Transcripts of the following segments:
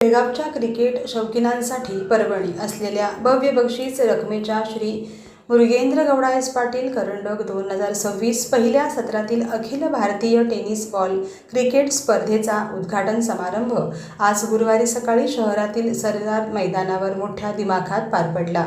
बेळगावच्या क्रिकेट शौकीनांसाठी पर्वणी असलेल्या भव्य बक्षीस रकमेच्या श्री मुरुगेंद्र गौडायस पाटील करंडक दोन हजार सव्वीस पहिल्या सत्रातील Akhil Bharatiya tennis ball cricket स्पर्धेचा उद्घाटन समारंभ आज गुरुवारी सकाळी शहरातील सरदार मैदानावर मोठ्या दिमाखात पार पडला.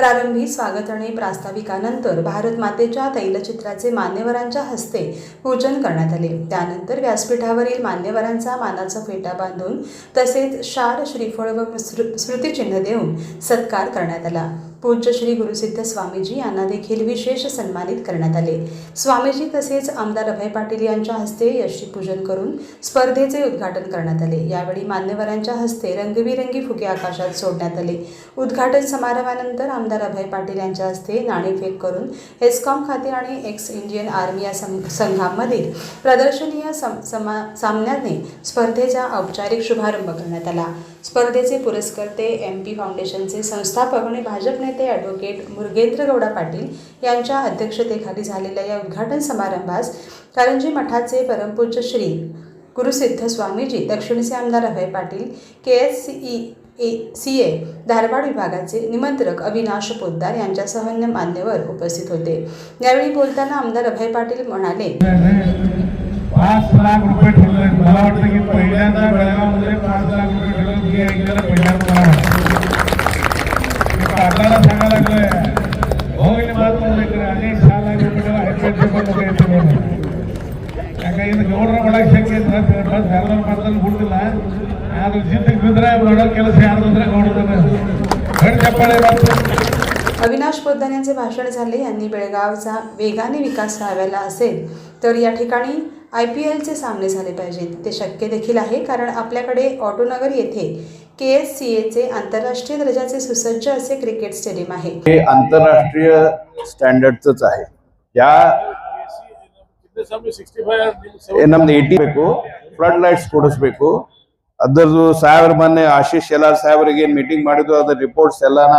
प्रारंभी स्वागत आणि प्रास्ताविकानंतर भारत मातेच्या तैलचित्राचे मान्यवरांच्या हस्ते पूजन करण्यात आले. त्यानंतर व्यासपीठावरील मान्यवरांचा मानाचा फेटा बांधून तसेच शार श्रीफळ व स्मृ- स्मृतिचिन्ह देऊन सत्कार करण्यात आला. पूज्य श्री गुरुसिद्ध स्वामीजी यांना देखील विशेष सन्मानित करण्यात आले. स्वामीजी तसेच आमदार अभय पाटील यांच्या हस्ते यष्टीपूजन करून स्पर्धेचे उद्घाटन करण्यात आले. यावेळी मान्यवरांच्या हस्ते रंगबिरंगी फुगे आकाशात सोडण्यात आले. उद्घाटन समारंभानंतर आमदार अभय पाटील यांच्या हस्ते नाणेफेक करून हेस्कॉम खाते आणि एक्स इंडियन आर्मी या संघामधील संघांमधील प्रदर्शनीय सम समा सामन्याने स्पर्धेचा औपचारिक शुभारंभ करण्यात आला. स्पर्धेचे पुरस्कर्ते एम पी फाउंडेशनचे संस्थापक आणि भाजप नेते ॲडव्होकेट मुरगेंद्र गौडा पाटील यांच्या अध्यक्षतेखाली झालेल्या या उद्घाटन समारंभास कारंजी मठाचे परमपूज्य श्री गुरुसिद्ध स्वामीजी दक्षिणचे आमदार Abhay Patil K S C A C A Dharwad विभागाचे निमंत्रक अविनाश पोद्दार यांच्यासह अन्य मान्यवर उपस्थित होते यावेळी बोलताना आमदार अभय पाटील म्हणाले पाच लाख रुपये ठेवले मला वाटतं की पहिल्यांदा बेळगावमध्ये पाच लाख रुपये ठेवलं की ऐकलं पहिल्यांदा मला वाटतं. मी पाटलाला सांगायला लागलोय हो गेले बात म्हणून इकडे अनेक सहा लाख रुपये ठेवा ह्याचे पण नको येते म्हणून. ಯಾಕೆ ಇದು ಗೌಡರ ಒಳಗೆ ಬಸ್ ಯಾರ್ದಾರು ಮಾಡ್ತಾನೆ ಬಿಡುದಿಲ್ಲ ಆದ್ರೆ ಜಿದ್ದಿಗೆ ಬಿದ್ರೆ ಮಾಡೋ ಕೆಲಸ ಯಾರ್ದಂದ್ರೆ ಗೌಡರನ್ನ ಗಂಡು ಚಪ್ಪಾಳೆ ಬಂತು अविनाश पोद्दार यांचे भाषण झाले यांनी बेळगावचा वेगाने विकास व्हायला असेल तर या ठिकाणी आय पी एलचे सामने झाले पाहिजेत ते शक्य देखील आहे कारण आपल्याकडे ऑटोनगर येथे के एस सी एचे आंतरराष्ट्रीय दर्जाचे सुसज्ज असे क्रिकेट स्टेडियम आहे हे आंतरराष्ट्रीय ಸ್ಟ್ಯಾಂಡರ್ಡ್ಸ್ आहे ಯಾ ನಮ್ದು ಏಟಿ ಬೇಕು ಫ್ಲಡ್ ಲೈಟ್ಸ್ ಕೊಡಿಸ್ಬೇಕು ಅದ್ರದ್ದು ಸಾವಿರ ಮೊನ್ನೆ ಆಶೀಶ್ ಶೆಲಾರ್ ಸಾಹೇಬರಿಗೆ ಏನು ಮೀಟಿಂಗ್ ಮಾಡಿದ್ರು ಅದ್ರ ರಿಪೋರ್ಟ್ಸ್ ಎಲ್ಲಾನ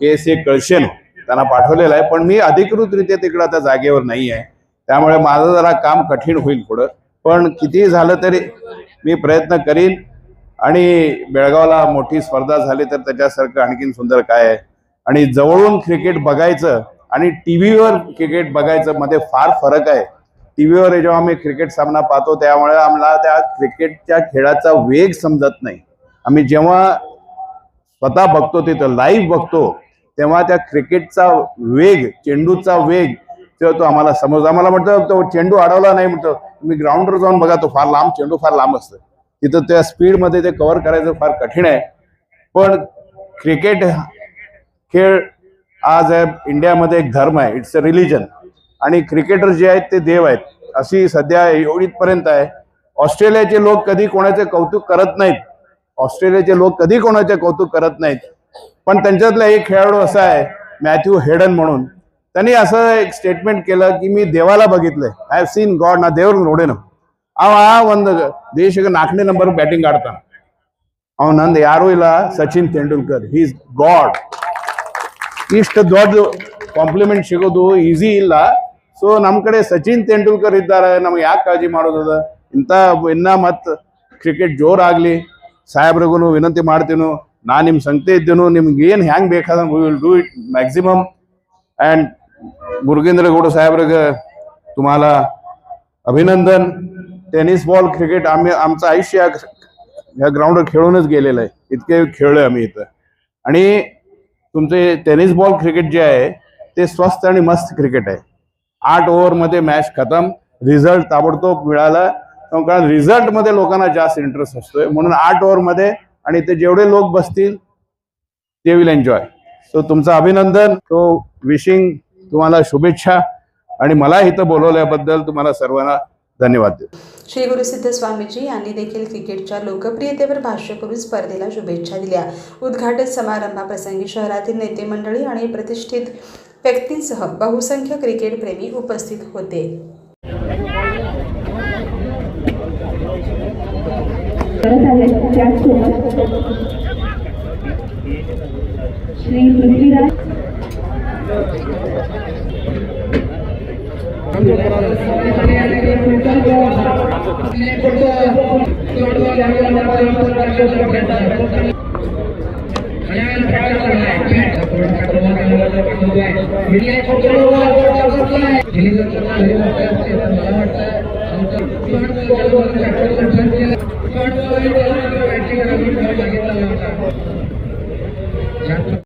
ಕೆ ಸಿ कळशेन त्यांना पाठवलेलं आहे पण मी अधिकृतरित्या तिकडे आता जागेवर नाही आहे त्यामुळे माझं जरा काम कठीण होईल पुढं पण कितीही झालं तरी मी प्रयत्न करीन आणि बेळगावला मोठी स्पर्धा झाली तर त्याच्यासारखं आणखीन सुंदर काय आहे आणि जवळून क्रिकेट बघायचं आणि टी व्हीवर क्रिकेट बघायचं मध्ये फार फरक आहे टीव्हीवर जेव्हा आम्ही क्रिकेट सामना पाहतो त्यामुळे आम्हाला त्या क्रिकेटच्या खेळाचा वेग समजत नाही. आम्ही जेव्हा स्वतः बघतो तिथं लाईव्ह बघतो तेव्हा त्या क्रिकेटचा वेग चेंडूचा वेग तेव्हा तो आम्हाला समज आम्हाला म्हणतो तो चेंडू अडवला नाही म्हणतो. तुम्ही ग्राउंडवर जाऊन बघा तो फार लांब चेंडू फार लांब असतं. तिथं त्या स्पीडमध्ये ते कव्हर करायचं फार कठीण आहे. पण क्रिकेट खेळ आज आहे इंडियामध्ये एक धर्म आहे. इट्स अ रिलिजन आणि क्रिकेटर जे आहेत ते देव आहेत अशी सध्या एवढीपर्यंत आहे ऑस्ट्रेलियाचे लोक कधी कोणाचे कौतुक करत नाहीत ऑस्ट्रेलियाचे लोक कधी कोणाचे कौतुक करत नाहीत पण त्यांच्यातला एक खेळाडू असा आहे मॅथ्यू हेडन म्हणून त्यांनी असं एक ಸ್ಟೇಟ್ಮೆಂಟ್ केलं की मी ದೇವಾಲ ಬಗಿತ್ಲೆ ಐ ಹ್ಯಾವ್ ಸೀನ್ ಗಾಡ್ ನಾ ದೇವ್ರಿಗೆ ನೋಡೇನು ಅವ ಒಂದು ದೇಶಕ್ಕೆ ನಾಲ್ಕನೇ ನಂಬರ್ ಬ್ಯಾಟಿಂಗ್ ಆಡ್ತಾನ ಅವ ನಂದು ಯಾರೂ ಇಲ್ಲ ಸಚಿನ್ ತೆಂಡೂಲ್ಕರ್ ಹೀಸ್ ಗಾಡ್ ಇಷ್ಟು ದೊಡ್ಡ ಕಾಂಪ್ಲಿಮೆಂಟ್ ಸಿಗೋದು ಈಸಿ ಇಲ್ಲ ಸೊ ನಮ್ಮ ಕಡೆ ಸಚಿನ್ ತೆಂಡೂಲ್ಕರ್ ಇದ್ದಾರೆ ನಮಗೆ ಯಾಕೆ ಕಾಳಜಿ ಮಾಡೋದದ ಇಂಥ ಇನ್ನ ಮತ್ತು ಕ್ರಿಕೆಟ್ ಜೋರಾಗಲಿ ಸಾಹೇಬ್ರಿಗೂ ವಿನಂತಿ ಮಾಡ್ತೀನು ನಾನು ನಿಮ್ಮ ಸಂಗತಿ ಇದ್ದೇನು ನಿಮ್ಗೆ ಏನು ಹೆಂಗೆ ಬೇಕಾದಂಗೆ we will do it maximum and Murugendragowda ಸಾಹೇಬ್ರಿಗೆ तुम्हाला ಅಭಿನಂದನ್ ಟೆನಿಸ್ ಬಾಲ್ ಕ್ರಿಕೆಟ್ आम्ही आमचं आयुष्य ह्या ग्राउंडवर खेळूनच गेलेलं आहे इतके खेळलोय आम्ही इथं आणि तुमचे टेनिस बॉल क्रिकेट जे आहे ते स्वस्त आणि मस्त क्रिकेट आहे आठ ओव्हरमध्ये मॅच खतम रिझल्ट ताबडतोब मिळाला. कारण रिझल्टमध्ये लोकांना जास्त इंटरेस्ट असतोय. म्हणून आठ ओव्हरमध्ये आणि ते जेवढे लोक बसतील ते विल एन्जॉय सो तुमचं अभिनंदन. तो विशिंग तुम्हाला शुभेच्छा. आणि मला इथं बोलवल्याबद्दल तुम्हाला सर्वांना धन्यवाद देतो. श्री गुरुसिद्ध स्वामीजी यांनी देखील क्रिकेटच्या लोकप्रियतेवर भाष्य करून स्पर्धेला शुभेच्छा दिल्या. उद्घाटन समारंभाप्रसंगी शहरातील नेते मंडळी आणि प्रतिष्ठित व्यक्तींसह बहुसंख्य क्रिकेट प्रेमी उपस्थित होते. करत आहेत त्याचसोबत श्री पृथ्वीराज मला वाटतं